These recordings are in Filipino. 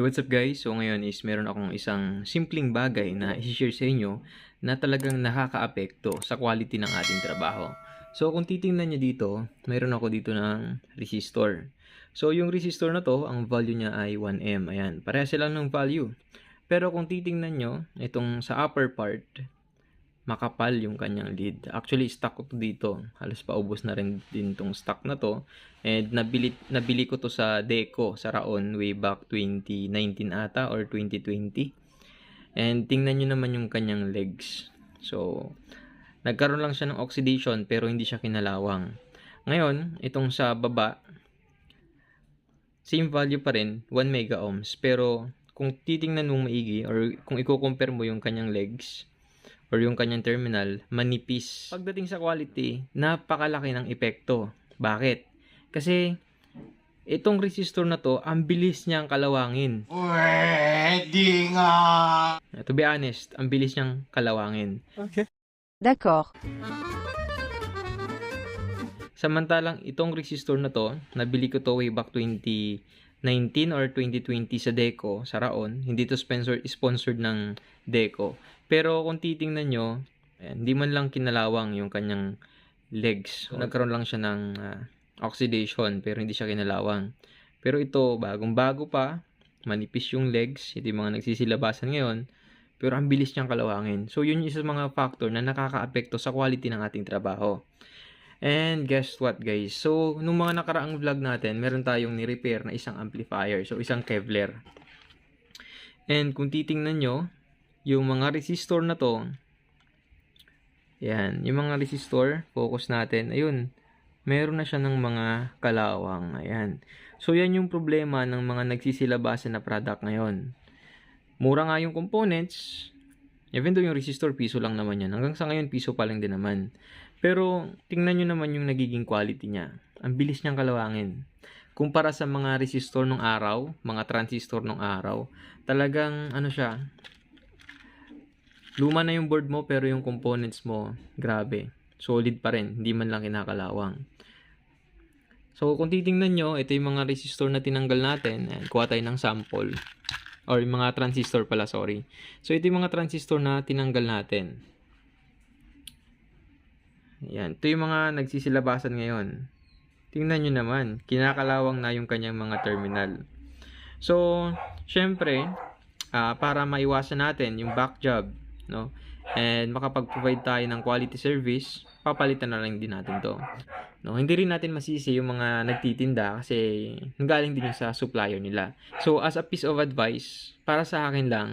Hey, what's up guys? So ngayon is meron akong isang simpleng bagay na i-share sa inyo na talagang nakakaapekto sa quality ng ating trabaho. So kung titingnan nyo dito, meron ako dito ng resistor. So yung resistor na to, ang value niya ay 1M. Ayan, pareha sila ng value. Pero kung titingnan nyo, itong sa upper part, makapal yung kanyang lead. Actually, stock ko to dito. Halos paubos na rin din tong stock na to. And nabili, nabili ko to sa Deco, sa Raon, way back 2019 ata or 2020. And tingnan nyo naman yung kanyang legs. So, nagkaroon lang siya ng oxidation pero hindi siya kinalawang. Ngayon, itong sa baba, same value pa rin, 1 mega ohms. Pero, kung titingnan mong maigi or kung i-compare mo yung kanyang legs, or yung kanyang terminal, manipis. Pagdating sa quality, napakalaki ng epekto. Bakit? Kasi, itong resistor na to, ang bilis niyang kalawangin. Pwede nga. To be honest, ang bilis niyang kalawangin. D'accord. Samantalang itong resistor na to, nabili ko to way back 2019 or 2020 sa Deco, sa Raon. Hindi to sponsor, sponsored ng Deco. Pero kung titingnan nyo, ayan, hindi man lang kinalawang yung kanyang legs. So, nagkaroon lang siya ng ah, oxidation pero hindi siya kinalawang. Pero ito, bagong bago pa, manipis yung legs. Ito yung mga nagsisilabasan ngayon. Pero ang bilis niyang kalawangin. So, yun yung isa sa mga factor na nakaka-apekto sa quality ng ating trabaho. And guess what guys? So, nung mga nakaraang vlog natin, meron tayong ni-repair na isang amplifier. So, isang Kevlar. And kung titingnan nyo, yung mga resistor na to, yan, yung mga resistor, focus natin, ayun, meron na siya ng mga kalawang. Ayan. So, yan yung problema ng mga nagsisilabasan na product ngayon. Mura nga yung components, even though yung resistor, piso lang naman yan. Hanggang sa ngayon, piso pa lang din naman. Pero, tingnan nyo naman yung nagiging quality niya. Ang bilis niyang kalawangin. Kumpara sa mga resistor nung araw, mga transistor nung araw, talagang, ano siya, luma na yung board mo, pero yung components mo, grabe. Solid pa rin, hindi man lang kinakalawang. So, kung titingnan nyo, ito yung mga resistor na tinanggal natin. Ayan, kuha tayo ng sample. Or yung mga transistor pala, sorry. So, ito yung mga transistor na tinanggal natin. Yan. Ito yung mga nagsisilabasan ngayon. Tingnan nyo naman. Kinakalawang na yung kanyang mga terminal. So, syempre, ah, para maiwasan natin yung back job, no? And makapag-provide tayo ng quality service, papalitan na lang din natin to. No, hindi rin natin masisi yung mga nagtitinda kasi nanggaling din sa supplier nila. So, as a piece of advice, para sa akin lang,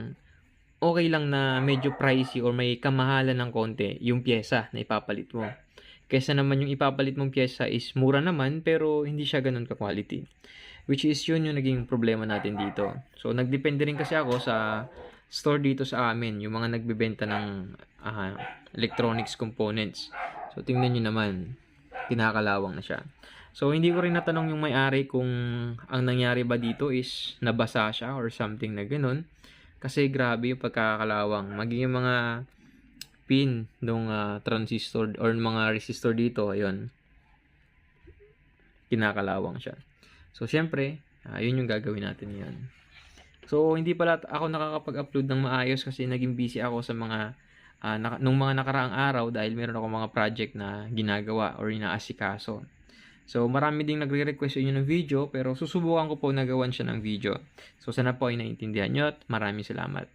okay lang na medyo pricey or may kamahalan ng konti yung pyesa na ipapalit mo. Kesa naman yung ipapalit mong pyesa is mura naman pero hindi siya ganun ka-quality. Which is yun yung naging problema natin dito. So, nagdepende rin kasi ako sa store dito sa amin, yung mga nagbebenta ng ah, electronics components. So, tingnan nyo naman, kinakalawang na siya. So, hindi ko rin natanong yung may-ari kung ang nangyari ba dito is nabasa siya or something na ganun. Kasi grabe yung pagkakalawang. Maging yung mga pin ng transistor or mga resistor dito, ayun, kinakalawang siya. So, syempre, ah, yun yung gagawin natin yan. So, hindi pala ako nakakapag-upload ng maayos kasi naging busy ako sa mga, ah, naka- nung mga nakaraang araw dahil meron ako mga project na ginagawa or inaasikaso. So, marami ding nagre-request inyo ng video pero susubukan ko po nagawan siya ng video. So, sana po ay naintindihan nyo at maraming salamat.